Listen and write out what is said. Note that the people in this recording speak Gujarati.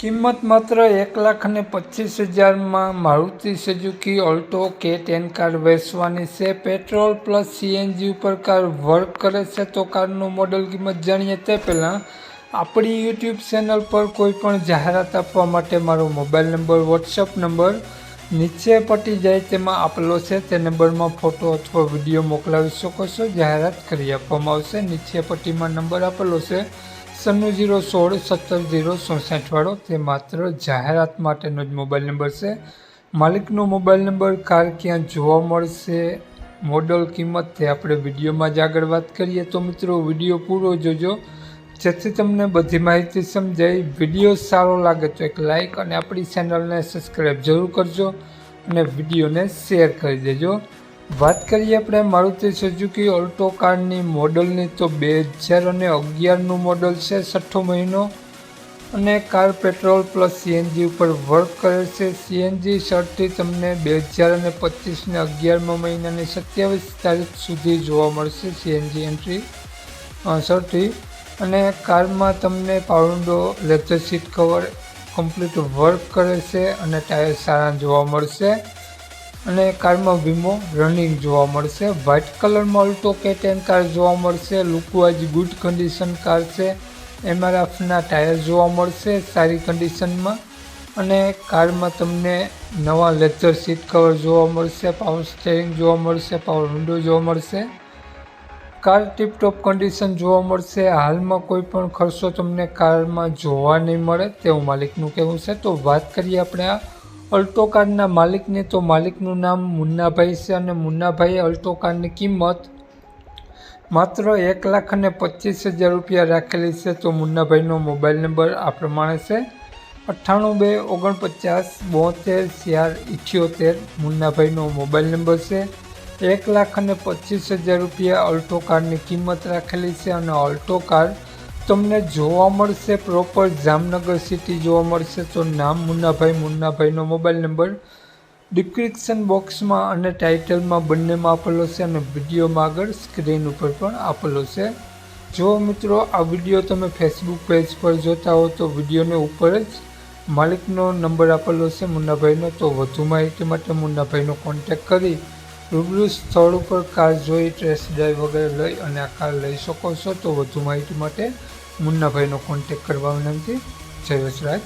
કિંમત માત્ર એક લાખ અને પચીસ હજારમાં મારુતિ સુઝુકી, ઓલ્ટો કે ટેન કાર વેચવાની છે. પેટ્રોલ પ્લસ સીએનજી ઉપર કાર વર્ક કરે છે તો કારનું મોડલ કિંમત જાણીએ તે પહેલાં આપણી યુટ્યુબ ચેનલ પર કોઈ પણ જાહેરાત આપવા માટે મારો મોબાઈલ નંબર, વોટ્સઅપ નંબર નીચે પટી જાય તેમાં આપેલો છે. તે નંબરમાં ફોટો અથવા વીડિયો મોકલાવી શકો છો. જાહેરાત કરી આપવામાં આવશે. નીચે પટ્ટીમાં નંબર આપેલો છે. સન્નું જીરો સોળ સત્તર જીરો ચોસઠવાળો તે માત્ર જાહેરાત માટેનો જ મોબાઈલ નંબર છે. માલિકનો મોબાઈલ નંબર કાર ક્યાં જોવા મળશે, મોડલ કિંમત તે આપણે વિડીયોમાં જ આગળ વાત કરીએ. તો મિત્રો, વીડિયો પૂરો જોજો. જેથી તમને બધી માહિતી સમજાય. વીડિયો સારો લાગે તો એક લાઇક અને આપણી ચેનલને સબસ્ક્રાઈબ જરૂર કરજો અને વિડીયોને શેર કરી દેજો. વાત કરીએ આપણે મારુતિ સુઝુકી ઓલ્ટો કારની મોડલની, તો બે હજાર અને અગિયારનું મોડલ છે છઠ્ઠો મહિનો. અને કાર પેટ્રોલ પ્લસ સીએનજી ઉપર વર્ક કરે છે. સીએનજી શર્ટથી તમને બે હજાર અને પચીસને અગિયારમા મહિનાની સત્યાવીસ તારીખ સુધી જોવા મળશે સીએનજી એન્ટ્રી શર્ટથી. અને કારમાં તમને પાઉન્ડો leather seat cover, complete work કરે છે અને ટાયર સારા જોવા મળશે. અને કારમાં વીમો રનિંગ જોવા મળશે વ્હાઇટ કલરમાં અલ્ટો કે ટેન કાર જોવા મળશે લુકવાઇઝ ગુડ કન્ડિશન કાર છે એમઆરએફના ટાયર જોવા મળશે, સારી કન્ડિશનમાં અને કારમાં તમને નવા લેધર સીટ કવર જોવા મળશે પાવર સ્ટેરિંગ જોવા મળશે પાવર વિન્ડો જોવા મળશે. કાર ટીપટોપ કન્ડિશન જોવા મળશે, હાલમાં કોઈ પણ ખર્ચો તમને કારમાં જોવા નહીં મળે, તેવું માલિકનું કહેવું છે. તો વાત કરીએ આપણે આ અલ્ટો કારના માલિકને તો માલિકનું નામ મુન્નાભાઈ છે અને મુન્નાભાઈએ અલ્ટો કારની કિંમત માત્ર એક લાખ અને પચીસ હજાર રૂપિયા રાખેલી છે. તો મુન્નાભાઈનો મોબાઈલ નંબર આ પ્રમાણે છે. અઠ્ઠાણું બે ઓગણપચાસ બોતેર ચાર ઇઠ્યોતેર મુન્નાભાઈનો મોબાઈલ નંબર છે. એક લાખ અને પચીસ હજાર રૂપિયા અલ્ટો કારની કિંમત રાખેલી છે અને અલ્ટો કાર તમને જોવા મળશે પ્રોપર જામનગર સિટી જોવા મળશે. તો નામ મુન્નાભાઈ, મુન્નાભાઈનો મોબાઈલ નંબર ડિસ્ક્રિપ્શન બોક્સમાં અને ટાઇટલમાં બંનેમાં આપેલો છે અને વિડીયોમાં આગળ સ્ક્રીન ઉપર પણ આપેલો છે. જો મિત્રો, આ વીડિયો તમે ફેસબુક પેજ પર જોતા હો તો વિડીયોને ઉપર જ માલિકનો નંબર આપેલો છે મુન્નાભાઈનો. તો વધુ માહિતી માટે મુન્નાભાઈનો કોન્ટેક કરી રૂબરૂ સ્થળ ઉપર કાર જોઈ ટેસ્ટ ડ્રાઈવ વગેરે લઈ અને આ કાર લઈ શકો છો. તો વધુ માહિતી માટે મુન્નાભાઈનો કોન્ટેક કરવા વિનંતી. જય વસરાજ.